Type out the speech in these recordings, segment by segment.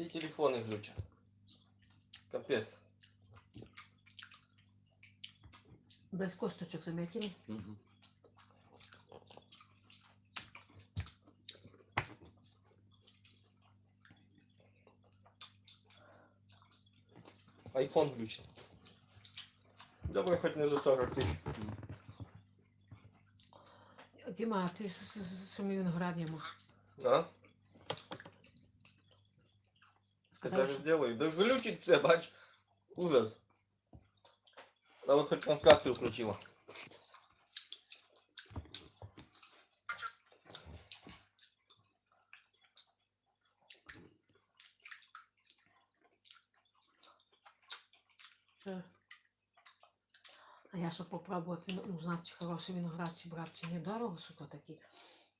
Всі телефони глючать. Капець. Без косточок заметили? Мгм. Айфон глючить. Добре, хоч не за 40 тисяч. Діма, а ти з- з- з цими А? Сказав, Зараз що сделаю. Да глючить все, бач. Ужас. А вот хоть трансляцию включила. А я щоб попробувати, ну, узнати, чи хороший виноград, чи брати, чи недорого, що то такі.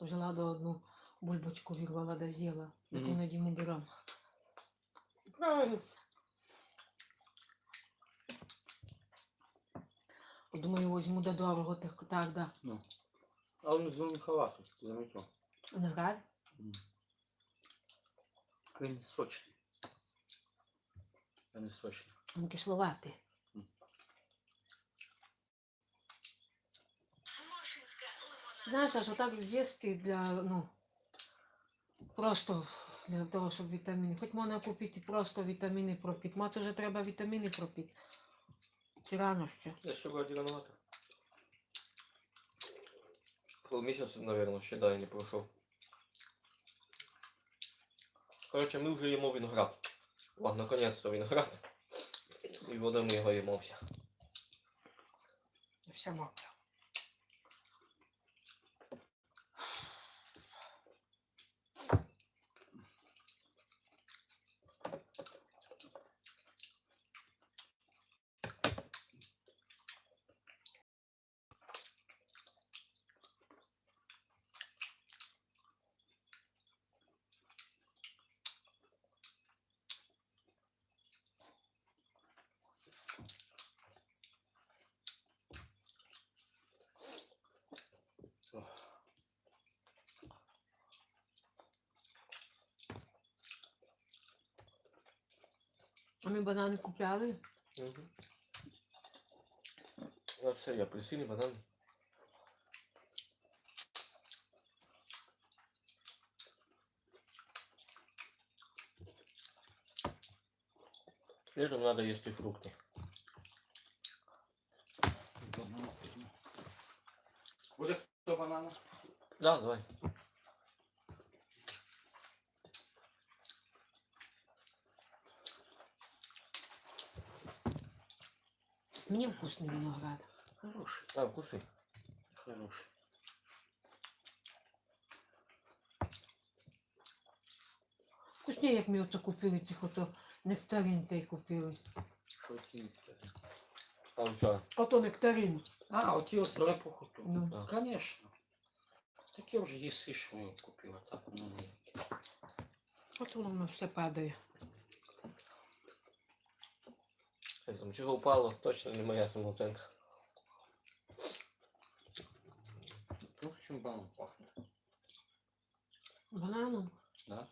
Взяла до одну бульбочку, вирвала да з'їла, яку Мгм. на Діму берем. Думаю, возьму до дорого, так, так, да. Ну. А он зеленковатый, ты заметил? Виноград. Він не сочний. Він не сочний. Він кисловатий. Знаєш, а що так з'їсти для, ну, просто для того, щоб вітаміни. Хоч можна купити просто вітаміни пропити. Ма це вже треба вітаміни пропити. Чи рано ще? Я ще вроде рановато. Полмесяца, наверное, ще да, я не пройшов. Короче, ми вже їмо виноград. О, наконец-то виноград. І вода ми його їмо все. Все мокре. А ми банани купляли. Угу. А все, я апельсини, банани. Летом надо есть и фрукты. Буде хто банана? Да, давай. Мені вкусний виноград. Хороший. А, кушай. Хороший. Вкусніше, як ми ото купили, тих ото нектарин той купили. Що ті некторі? Там что? Ото нектарин. А, оті ось репохоту. Ну. А. Конечно. Таке вже їси, що я купила. Так, ну ніякі. От воно все падає. Там чего упало, точно не моя самооценка. Ну, чим банан пахне. Бананом. Да?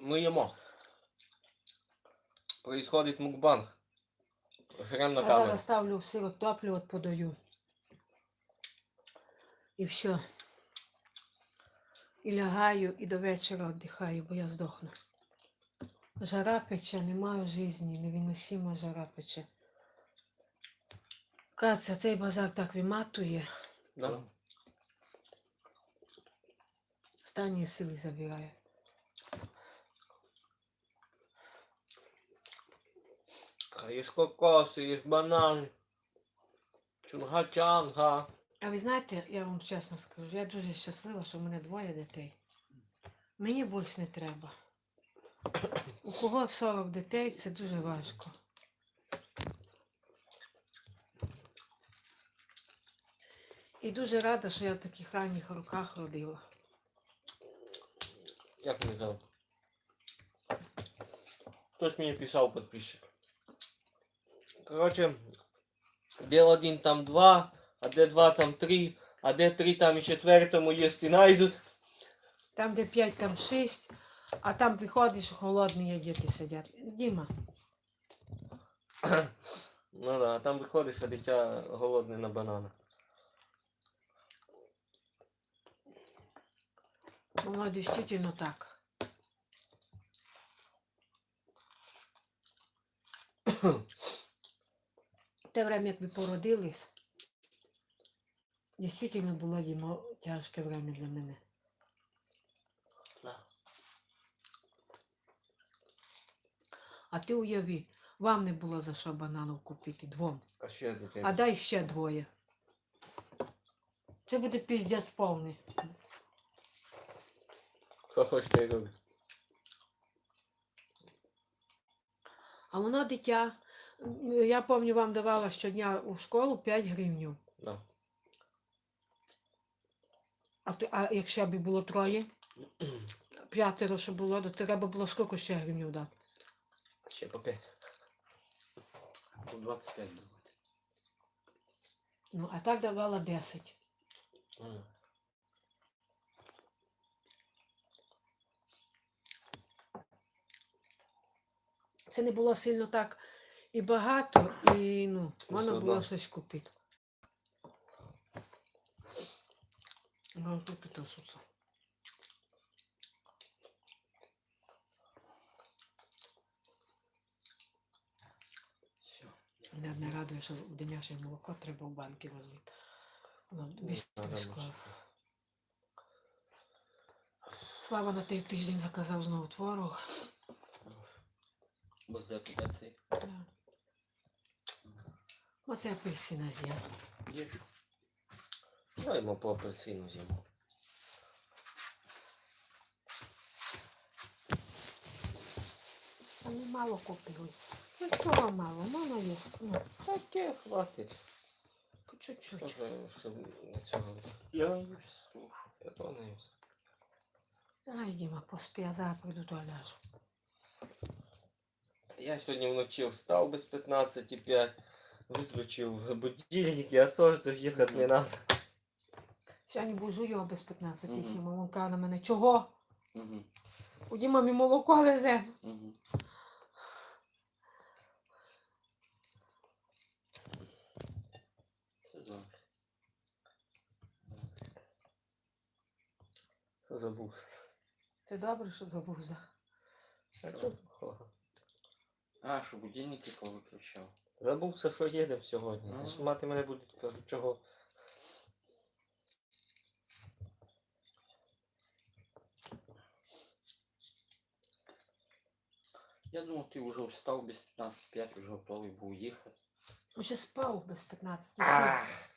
Мы емо. Происходит мукбанг. Жрем на Я камеру. зараз ставлю сиротоплю, от подаю. І все. І лягаю, і до вечора віддихаю, бо я здохну. Жара пече, немає житті, невиносима жара пече. Каця, цей базар так виматує, Да? останні сили забирає. Ешь кокосы, ешь банан. Чунга-чанга. А ви знаєте, я вам чесно скажу, я дуже щаслива, що в мене двоє дітей. Мені більше не треба. У кого 40 дітей, це дуже важко. І дуже рада, що я в таких ранніх роках родила. Як мені там? Хтось мені писав подписчик. Короче, де один там два, а де два там три, А де три, там і четвертому їсти найдуть. Там, де п'ять, там шість, а там виходиш, холодні є діти сидять. Діма, Ну да, а там виходиш, а дитя голодне на банана. воно дійсно так. Те время, як ви породились, дійсно було Дімо, тяжке время для мене. А ти уяви, вам не було за що бананів купити двом. А ще дитина. А дай ще двоє. Це буде піздець повний. Хочете і робити? А воно дитя. Я пам'ятаю, вам давала щодня у школу 5 гривнів. Да. А, ти- а якщо б було троє, п'ятеро, що було, то треба було скільки ще гривнів дати. Ще по п'ять. По 25 давати. Ну, а так давала 10. М. Це не було сильно так і багато, і ну, можна було щось купити. Ну, тут і трясуться. Все. Мене не радує, що в дитяче молоко треба в банки возити. Воно більше Надо Слава на той тиждень заказав знову творог. Ну. Без репутації. Да. Оце апельсина з'їм. Є. Даємо по апельсину зиму. Вони мало купили. Ну чого мало? Мало є. Ну, Таке хватить. по чуть-чуть. Може, щоб на цього. Я не слушаю. Я то не їсть. Ай, Діма, поспі, я зараз прийду до ляжу. Я сьогодні вночі встав без 15,5, виключив будильник, а то це їхати не треба. Сьогодні бужу його без 15 Мгм. сіма. Він каже на мене, чого? Угу. У Діма молоко везе. Добре. Забувся. Це добре, що забув за. А що будильники повиключав. Забувся, що їдемо сьогодні. Аж мати мене буде, кажу, чого. Я думав, ти вже встав без 15.5, вже готовий був їхати. Уже спав без 15. Ах!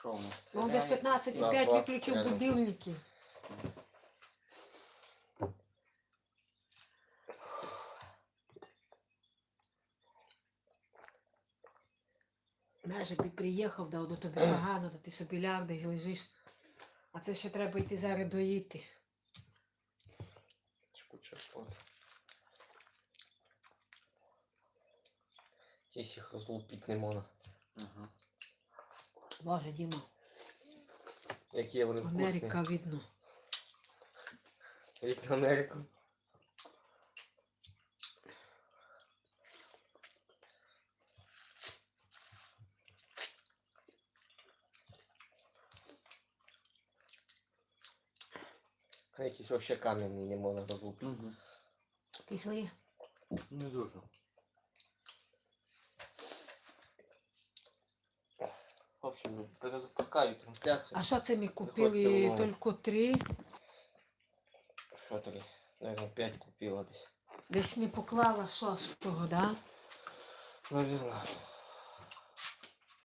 Що нас? Він без стріляє? 15 На 5 виключив будильники. Знаєш, якби приїхав, да, до тобі погано, то ти собі ляг десь лежиш. А це ще треба йти зараз доїти. Куча спот. Тісь їх розлупити не можна. Ага. Боже, Діма, Які вони вкусні. Америка видно. Від Америку. Якісь вообще кам'яні не можна розлупити. Угу. Кислі. Не дуже. Общем, перезапускаю трансляцію. А що це ми купили? Тільки три. Що три? Наверное, п'ять купила десь. Десь не поклала шостого, да? Наверное.